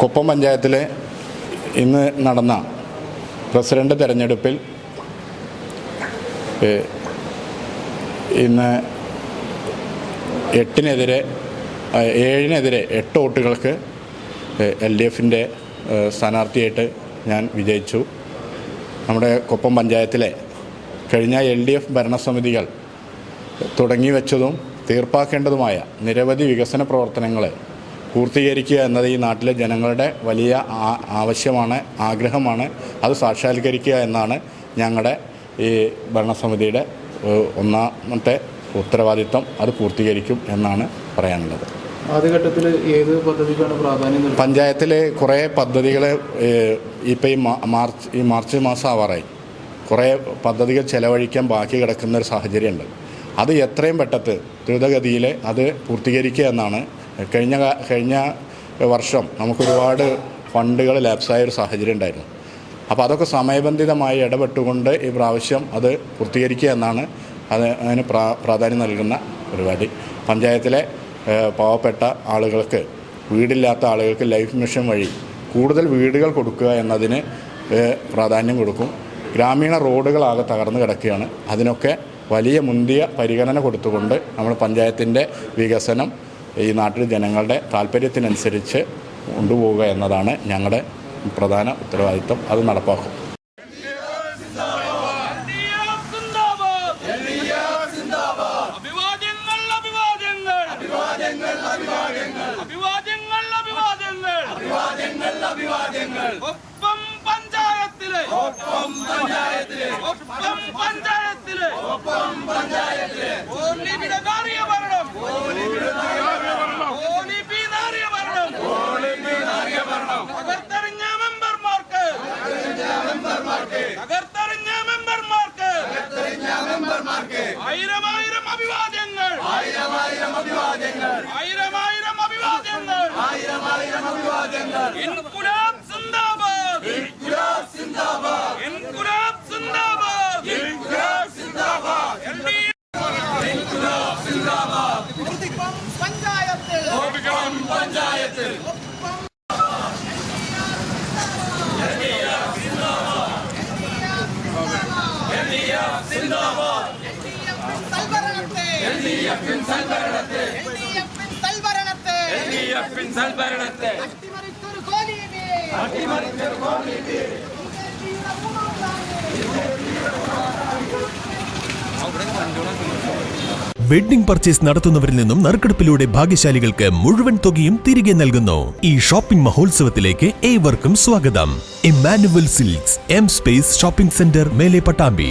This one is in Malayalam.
കുപ്പം പഞ്ചായത്തിലെ ഇന്ന് നടന്ന പ്രസിഡന്റ് തെരഞ്ഞെടുപ്പിൽ ഇന്ന് എട്ടിനെതിരെ ഏഴിനെതിരെ എട്ട് വോട്ടുകൾക്ക് എൽ ഡി എഫിന്റെ സ്ഥാനാർത്ഥിയായിട്ട് ഞാൻ വിജയിച്ചു. നമ്മുടെ കുപ്പം പഞ്ചായത്തിലെ കഴിഞ്ഞ എൽ ഡി എഫ് ഭരണസമിതികൾ തുടങ്ങി വെച്ചതും തീർപ്പാക്കേണ്ടതുമായ നിരവധി വികസന പ്രവർത്തനങ്ങൾ പൂർത്തീകരിക്കുക എന്നത് ഈ നാട്ടിലെ ജനങ്ങളുടെ വലിയ ആവശ്യമാണ് ആഗ്രഹമാണ്. അത് സാക്ഷാത്കരിക്കുക എന്നാണ് ഞങ്ങളുടെ ഈ ഭരണസമിതിയുടെ ഒന്നാമത്തെ ഉത്തരവാദിത്വം. അത് പൂർത്തീകരിക്കും എന്നാണ് പറയാനുള്ളത്. ആദ്യഘട്ടത്തിൽ ഏത് പദ്ധതിക്കാണ് പ്രാധാന്യം പഞ്ചായത്തിൽ പഞ്ചായത്തിലെ കുറേ പദ്ധതികൾ ഇപ്പോൾ ഈ മാർച്ച് ഈ മാർച്ച് മാസം ആവാറായി. കുറേ പദ്ധതികൾ ചെലവഴിക്കാൻ ബാക്കി കിടക്കുന്ന ഒരു സാഹചര്യമുണ്ട്. അത് എത്രയും പെട്ടെന്ന് ദ്രുതഗതിയിൽ അത് പൂർത്തീകരിക്കുക എന്നാണ് കഴിഞ്ഞ കഴിഞ്ഞ വർഷം നമുക്കൊരുപാട് ഫണ്ടുകൾ ലാപ്സായ ഒരു സാഹചര്യം ഉണ്ടായിരുന്നു. അപ്പോൾ അതൊക്കെ സമയബന്ധിതമായി ഇടപെട്ടുകൊണ്ട് ഈ പ്രാവശ്യം അത് പൂർത്തീകരിക്കുക എന്നാണ് അത് അതിന് പ്രാ പ്രാധാന്യം നൽകുന്ന പരിപാടി. പഞ്ചായത്തിലെ പാവപ്പെട്ട ആളുകൾക്ക് വീടില്ലാത്ത ആളുകൾക്ക് ലൈഫ് മിഷൻ വഴി കൂടുതൽ വീടുകൾ കൊടുക്കുക എന്നതിന് പ്രാധാന്യം കൊടുക്കും. ഗ്രാമീണ റോഡുകളാകെ തകർന്നു കിടക്കുകയാണ്. അതിനൊക്കെ വലിയ മുന്തിയ പരിഗണന കൊടുത്തുകൊണ്ട് നമ്മൾ പഞ്ചായത്തിന്റെ വികസനം ഈ നാട്ടിൽ ജനങ്ങളുടെ താല്പര്യത്തിനനുസരിച്ച് കൊണ്ടുപോവുക എന്നതാണ് ഞങ്ങളുടെ പ്രധാന ഉത്തരവാദിത്വം അത് നടപ്പാക്കും ഒപ്പം പഞ്ചായത്തിലെ ഒപ്പം പഞ്ചായത്തിലെ ഒപ്പം പഞ്ചായത്തിലെ ഒപ്പം പഞ്ചായത്തിലെ ആയിരം അഭിവാദ്യങ്ങൾ ഇൻകുലാബ് സിന്ദാബാദ്. ഇൻകുലാബ് സിന്ദാബാദ്. ഇൻകുലാബ് സിന്ദാബാദ്. ഇൻകുലാബ് സിന്ദാബാദ്. പഞ്ചായത്തിൽ. പഞ്ചായത്തിൽ. സൽഭരണത്തെ. എൽ ഡി എഫിൻ സൽഭരണത്തെ. വെഡ്ഡിംഗ് പർച്ചേസ് നടത്തുന്നവരിൽ നിന്നും നറുക്കെടുപ്പിലൂടെ ഭാഗ്യശാലികൾക്ക് മുഴുവൻ തുകയും തിരികെ നൽകുന്നു. ഈ ഷോപ്പിംഗ് മഹോത്സവത്തിലേക്ക് ഏവർക്കും സ്വാഗതം. Emmanuel silks M space shopping centre മേലെ പട്ടാമ്പി.